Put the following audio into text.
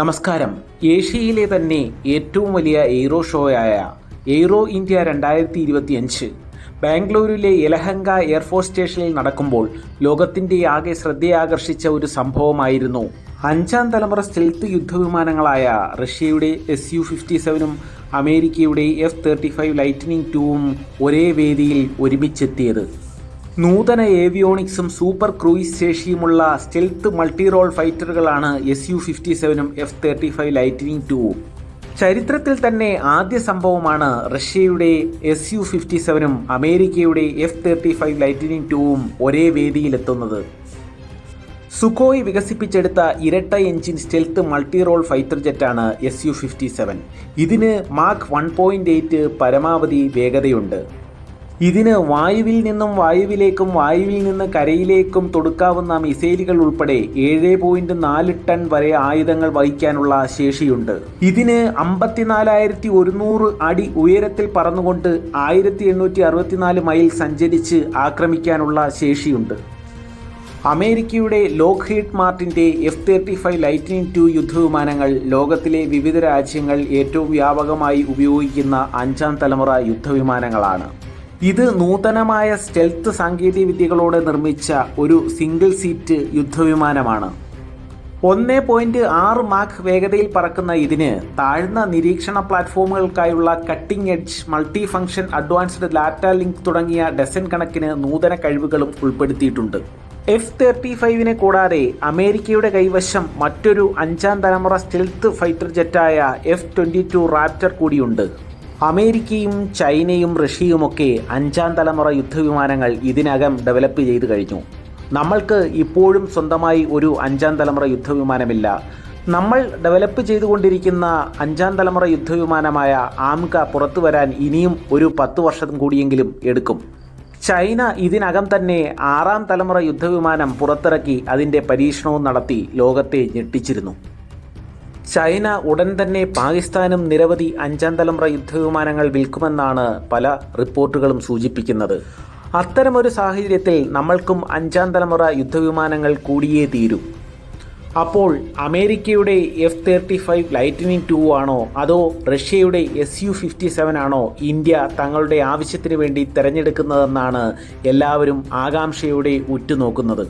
നമസ്കാരം. ഏഷ്യയിലെ തന്നെ ഏറ്റവും വലിയ എയ്റോ ഷോയായ എയ്റോ ഇന്ത്യ രണ്ടായിരത്തി ഇരുപത്തിയഞ്ച് ബാംഗ്ലൂരിലെ യലഹങ്ക എയർഫോഴ്സ് സ്റ്റേഷനിൽ നടക്കുമ്പോൾ ലോകത്തിന്റെ ആകെ ശ്രദ്ധയാകർഷിച്ച ഒരു സംഭവമായിരുന്നു. അഞ്ചാം തലമുറ സ്റ്റെൽത്ത് യുദ്ധവിമാനങ്ങളായ റഷ്യയുടെ എസ് യു ഫിഫ്റ്റി സെവനും അമേരിക്കയുടെ എഫ് തേർട്ടി ഫൈവ് ലൈറ്റനിങ് ടൂവും ഒരേ വേദിയിൽ ഒരുമിച്ചെത്തിയത്. നൂതന ഏവിയോണിക്സും സൂപ്പർ ക്രൂയിസ് ശേഷിയുമുള്ള സ്റ്റെൽത്ത് മൾട്ടി റോൾ ഫൈറ്ററുകളാണ് എസ് യു ഫിഫ്റ്റി സെവനും എഫ് തേർട്ടി ഫൈവ് ലൈറ്റനിങ് ടൂവും ചരിത്രത്തിൽ തന്നെ ആദ്യ സംഭവമാണ് റഷ്യയുടെ എസ് യു ഫിഫ്റ്റി സെവനും അമേരിക്കയുടെ എഫ് തേർട്ടി ഫൈവ് ലൈറ്റനിങ് ടൂവും ഒരേ വേദിയിലെത്തുന്നത്. സുഖോയ് വികസിപ്പിച്ചെടുത്ത ഇരട്ട engine stealth multi role fighter ജെറ്റാണ് S U fifty seven. ഇതിന് മാർക്ക് വൺ പോയിന്റ് എയ്റ്റ് പരമാവധി വേഗതയുണ്ട്. ഇതിന് വായുവിൽ നിന്നും വായുവിലേക്കും വായുവിൽ നിന്ന് കരയിലേക്കും തൊടുക്കാവുന്ന മിസൈലുകൾ ഉൾപ്പെടെ ഏഴ് പോയിന്റ് നാല് ടൺ വരെ ആയുധങ്ങൾ വഹിക്കാനുള്ള ശേഷിയുണ്ട്. ഇതിന് അമ്പത്തിനാലായിരത്തി ഒരുന്നൂറ് അടി ഉയരത്തിൽ പറന്നുകൊണ്ട് ആയിരത്തി എണ്ണൂറ്റി അറുപത്തിനാല് മൈൽ സഞ്ചരിച്ച് ആക്രമിക്കാനുള്ള ശേഷിയുണ്ട്. അമേരിക്കയുടെ Lockheed മാർട്ടിന്റെ F thirty five lightning two യുദ്ധവിമാനങ്ങൾ ലോകത്തിലെ വിവിധ രാജ്യങ്ങൾ ഏറ്റവും വ്യാപകമായി ഉപയോഗിക്കുന്ന അഞ്ചാം തലമുറ യുദ്ധവിമാനങ്ങളാണ്. ഇത് നൂതനമായ സ്റ്റെൽത്ത് സാങ്കേതിക വിദ്യകളോടെ നിർമ്മിച്ച ഒരു സിംഗിൾ സീറ്റ് യുദ്ധവിമാനമാണ്. ഒന്ന് പോയിന്റ് ആറ് മാക്ക് വേഗതയിൽ പറക്കുന്ന ഇതിന് താഴ്ന്ന നിരീക്ഷണ പ്ലാറ്റ്ഫോമുകൾക്കായുള്ള cutting edge multi function advanced ലാറ്റ link തുടങ്ങിയ ഡസൻ കണക്കിന് നൂതന കഴിവുകളും ഉൾപ്പെടുത്തിയിട്ടുണ്ട്. എഫ് തേർട്ടി ഫൈവിനെ കൂടാതെ അമേരിക്കയുടെ കൈവശം മറ്റൊരു അഞ്ചാം തലമുറ സ്റ്റെൽത്ത് ഫൈറ്റർ ജെറ്റായ എഫ് ട്വന്റി ടു റാപ്റ്റർ കൂടിയുണ്ട്. അമേരിക്കയും ചൈനയും റഷ്യയുമൊക്കെ അഞ്ചാം തലമുറ യുദ്ധവിമാനങ്ങൾ ഇതിനകം ഡെവലപ്പ് ചെയ്തു കഴിഞ്ഞു. നമ്മൾക്ക് ഇപ്പോഴും സ്വന്തമായി ഒരു അഞ്ചാം തലമുറ യുദ്ധവിമാനമില്ല. നമ്മൾ ഡെവലപ്പ് ചെയ്തുകൊണ്ടിരിക്കുന്ന അഞ്ചാം തലമുറ യുദ്ധവിമാനമായ ആംക പുറത്തു വരാൻ ഇനിയും ഒരു പത്ത് വർഷം കൂടിയെങ്കിലും എടുക്കും. ചൈന ഇതിനകം തന്നെ ആറാം തലമുറ യുദ്ധവിമാനം പുറത്തിറക്കി അതിന്റെ പരീക്ഷണവും നടത്തി ലോകത്തെ ഞെട്ടിച്ചിരുന്നു. ചൈന ഉടൻ തന്നെ പാകിസ്ഥാനും നിരവധി അഞ്ചാം തലമുറ യുദ്ധവിമാനങ്ങൾ വിൽക്കുമെന്നാണ് പല റിപ്പോർട്ടുകളും സൂചിപ്പിക്കുന്നത്. അത്തരമൊരു സാഹചര്യത്തിൽ നമ്മൾക്കും അഞ്ചാം തലമുറ യുദ്ധവിമാനങ്ങൾ കൂടിയേ തീരൂ. അപ്പോൾ അമേരിക്കയുടെ F thirty five lightning two ആണോ അതോ റഷ്യയുടെ എസ് യു ഫിഫ്റ്റി സെവൻ ആണോ ഇന്ത്യ തങ്ങളുടെ ആവശ്യത്തിന് വേണ്ടി തിരഞ്ഞെടുക്കുന്നതെന്നാണ് എല്ലാവരും ആകാംക്ഷയോടെ ഉറ്റുനോക്കുന്നത്.